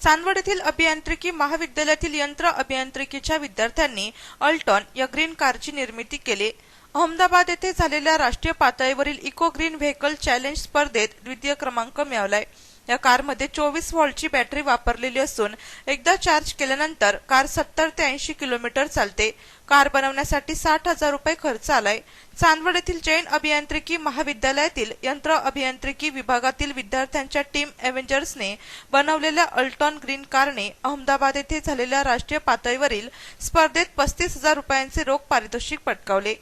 चांदवड येथील अभियांत्रिकी महाविद्यालयातील यंत्र अभियांत्रिकीच्या विद्यार्थ्यांनी अल्टॉन या ग्रीन कारची निर्मिती केली. अहमदाबाद येथे झालेल्या राष्ट्रीय पातळीवरील इको ग्रीन व्हेकल चॅलेंज स्पर्धेत द्वितीय क्रमांक मिळवलाय. या कारमध्ये चोवीस व्होल्टची बॅटरी वापरलेली असून एकदा चार्ज केल्यानंतर कार सत्तर ते ऐंशी किलोमीटर चालते. कार बनवण्यासाठी साठ हजार रुपये खर्च आलाय. चांदवड येथील जैन अभियांत्रिकी महाविद्यालयातील यंत्र अभियांत्रिकी विभागातील विद्यार्थ्यांच्या टीम एव्हेंजर्सने बनवलेल्या अल्टॉन ग्रीन कारने अहमदाबाद येथे झालेल्या राष्ट्रीय पातळीवरील स्पर्धेत पस्तीस हजार रुपयांचे रोख पारितोषिक पटकावले.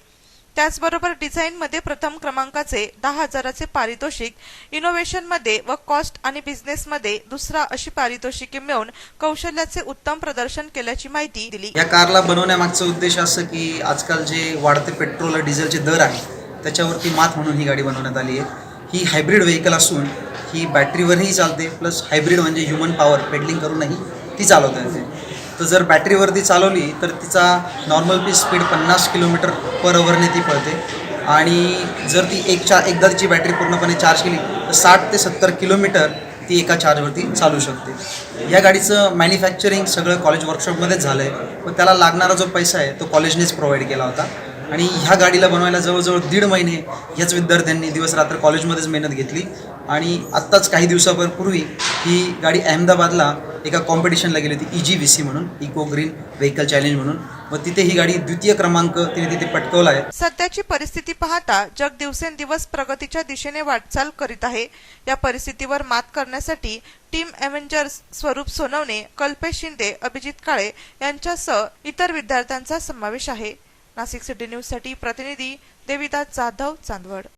त्याचबरोबर डिझाईनमध्ये प्रथम क्रमांकाचे दहा हजाराचे पारितोषिक इनोव्हेशनमध्ये व कॉस्ट आणि बिझनेसमध्ये दुसरा अशी पारितोषिके मिळवून कौशल्याचे उत्तम प्रदर्शन केल्याची माहिती दिली. या कारला बनवण्यामागचा उद्देश असं की आजकाल जे वाढते पेट्रोल आणि डिझेलचे दर आहे त्याच्यावरती मात म्हणून ही गाडी बनवण्यात आली आहे. ही हायब्रिड व्हेकल असून ही बॅटरीवरही चालते प्लस हायब्रिड म्हणजे ह्युमन पॉवर पेडलिंग करूनही ती चालवता येते तर जर बॅटरीवरती चालवली तर तिचा नॉर्मल पी स्पीड पन्नास किलोमीटर पर अवरने ती पळते. आणि जर ती एक चा एकदा तिची बॅटरी पूर्णपणे चार्ज केली तर साठ ते सत्तर किलोमीटर ती एका चार्जवरती चालू शकते. या गाडीचं मॅन्युफॅक्चरिंग सगळं कॉलेज वर्कशॉपमध्येच झालं आहे पण त्याला लागणारा जो पैसा आहे तो कॉलेजनेच प्रोव्हाइड केला होता. आणि ह्या गाडीला बनवायला जवळजवळ दीड महिने ह्याच विद्यार्थ्यांनी दिवस रात्र कॉलेजमध्येच मेहनत घेतली. आणि आत्ताच काही दिवसापूर्वी ही गाडी अहमदाबादला एका कॉम्पिटिशनला गेली होती ई जी व्ही सी म्हणून इको ग्रीन व्हेकल चॅलेंज म्हणून. व तिथे ही गाडी द्वितीय क्रमांक तिने तिथे पटकवला आहे. सध्याची परिस्थिती पाहता जग दिवसेंदिवस प्रगतीच्या दिशेने वाटचाल करीत आहे. या परिस्थितीवर मात करण्यासाठी टीम एव्हेंजर्स स्वरूप सोनवणे कल्पेश शिंदे अभिजित काळे यांच्यासह इतर विद्यार्थ्यांचा समावेश आहे. नाशिक सिटी न्यूजसाठी प्रतिनिधी देविदास जाधव चांदवड.